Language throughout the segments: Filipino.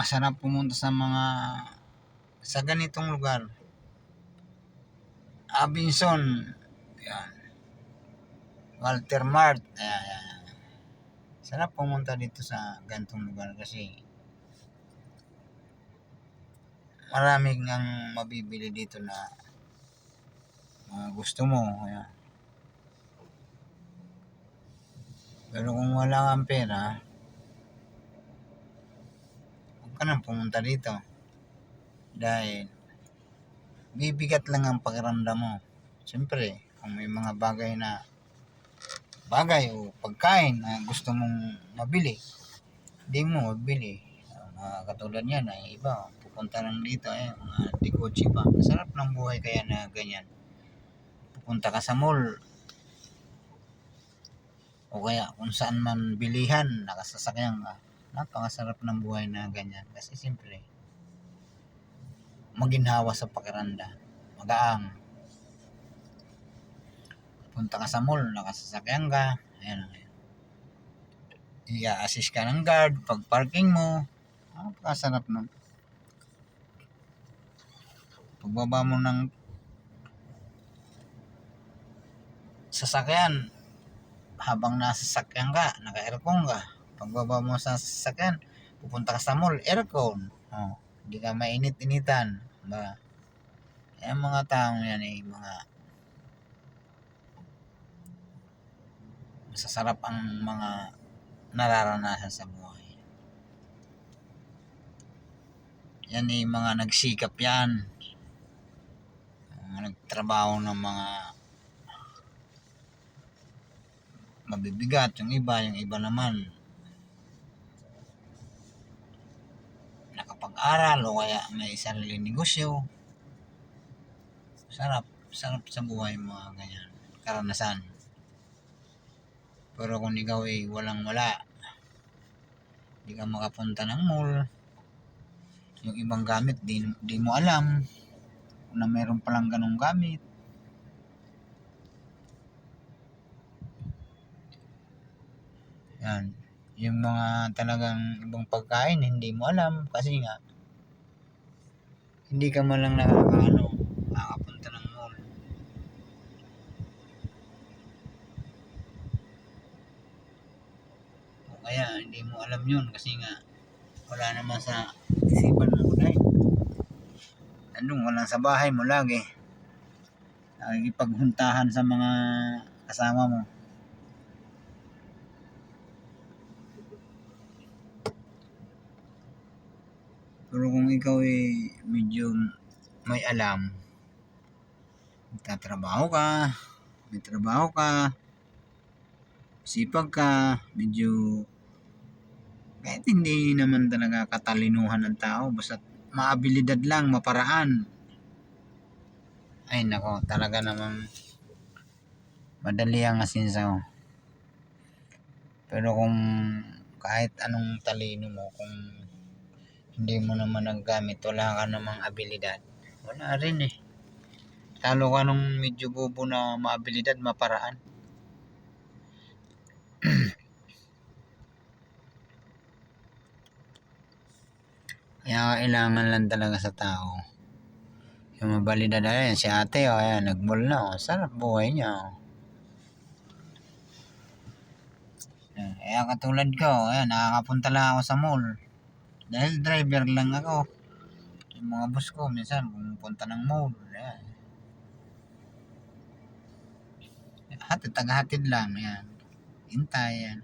masarap pumunta sa mga sa ganitong lugar. Abinson, yan. Walter Mart, ayan, ayan. Sarap pumunta dito sa ganitong lugar kasi maraming ang mabibili dito na mga gusto mo. Ayan. Pero kung wala kang pera, ka nang pumunta dito. Dahil, bibigat lang ang pakiramdam mo. Siyempre, kung may mga bagay na bagay o pagkain na gusto mong mabili, hindi mo mabili. Uh, katulad yan, ay iba, pupunta lang dito, eh, mga dikochi pa. Masarap ng buhay kaya na ganyan. Pupunta ka sa mall, o kaya kung saan man bilihan, nakasasakyan ka. Napakasarap ng buhay na ganyan. Kasi siyempre, maginhawa sa pakiranda. Magaang. Punta ka sa mall, nakasasakyan ka. Ayan. I-assist ka ng guard pag parking mo. Napakasarap nun. Pagbaba mo ng sasakyan, habang nasa sasakyan ka, naka-aircon ka. Pagbaba mo sa sasakyan, pupunta ka sa mall, aircon. Oh, hindi ka mainit-initan. Ba? Kaya mga taong yan ay mga masasarap ang mga nararanasan sa buhay. Yan ay mga nagsikap yan. Mga nagtrabaho ng mga mabibigat yung iba, yung iba naman nakapag-aral o kaya may sarili negosyo. Sarap, sarap sa buhay mga ganyan, karanasan. Pero kung ikaw ay walang wala, hindi ka makapunta ng mall, yung ibang gamit di, di mo alam na meron palang ganong gamit. Yan. Yung mga talagang ibang pagkain, hindi mo alam kasi nga hindi ka man lang nakakaano, nakakapunta ng mall. O kaya hindi mo alam yun kasi nga wala naman sa isipan mo dahil anong wala sa bahay mo lagi. Nakikipaghuntahan sa mga kasama mo Pero kung ikaw ay medyo may alam, magtatrabaho ka, may trabaho ka, sipag ka, medyo kahit hindi naman talaga katalinuhan ng tao, basta maabilidad lang, maparaan. Ay nako, talaga namang madali ang asinsaw. Pero kung kahit anong talino mo, kung hindi mo naman naggamit, wala ka namang abilidad. Wala rin eh. Talo ka nung medyo bobo na maabilidad, maparaan. Kaya kailangan lang talaga sa tao. Yung mabalidad ayan, si ate, oh, ayan, nag-mall na, oh. Sarap buhay niya, oh. Ayan, Kaya katulad ko, ayan, nakakapunta lang ako sa mall. Dahil driver lang ako. Yung mga boss ko, minsan pumupunta ng mall. Ayan. Hatid, tagahatid lang. Ayan. Hintay, ayan.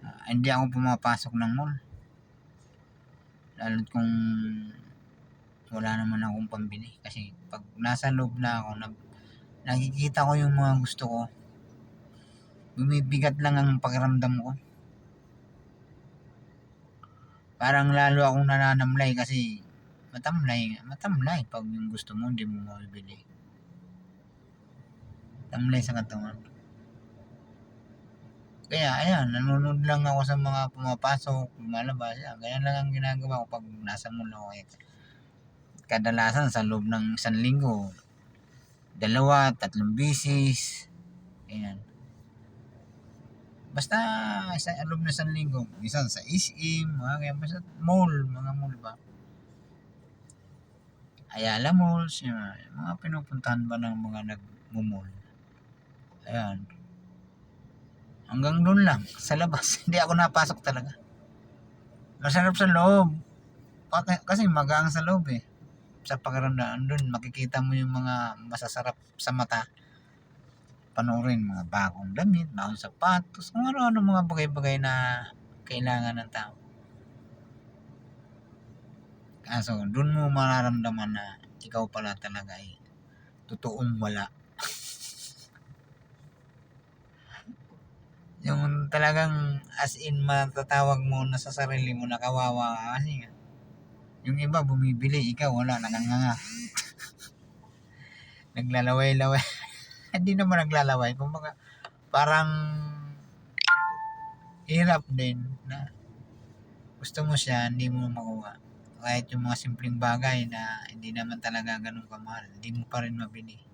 Ah, hindi ako pumapasok ng mall. Lalo't kung wala naman akong pambili. Kasi pag nasa loob na ako, nag, nakikita ko yung mga gusto ko. Bumibigat lang ang pakiramdam ko. Parang lalo akong nananamlay kasi matamlay, matamlay pag yung gusto mo hindi mo mabibili. Tamlay sa katawan. Kaya ayan, nanonood lang ako sa mga pumapasok, lumalabas. Yan, ganyan lang ang ginagawa ko pag nasa mall ako. Eh. Kadalasan sa loob ng isang linggo, dalawa, tatlong bisis. Ayan. Basta sa loob na isang linggo, minsan sa SM, mga ganyan, basta mall, mga mall ba? Ayala Malls, yung mga, mga pinupuntahan ba ng mga nag-mall. Ayan. Hanggang doon lang, sa labas. Hindi ako napasok talaga. Masarap sa loob. Kasi magaang sa loob eh. Sa pagkaramdaan doon, makikita mo yung mga masasarap sa mata. Panoorin mga bagong damit, bagong sapatos, kung ano-ano mga bagay-bagay na kailangan ng tao. Kaso, doon mo mararamdaman na ikaw pala talaga ay totoong wala. yung talagang as in matatawag mo na sa sarili mo na kawawa ka kasi nga. Yung iba bumibili, ikaw wala, nakanganga. Naglalaway-laway. Hindi naman naglalaway. Kumbaga, parang hirap din na gusto mo siya, hindi mo makuha. Kahit yung mga simpleng bagay na hindi naman talaga ganun kamahal, hindi mo pa rin mabili.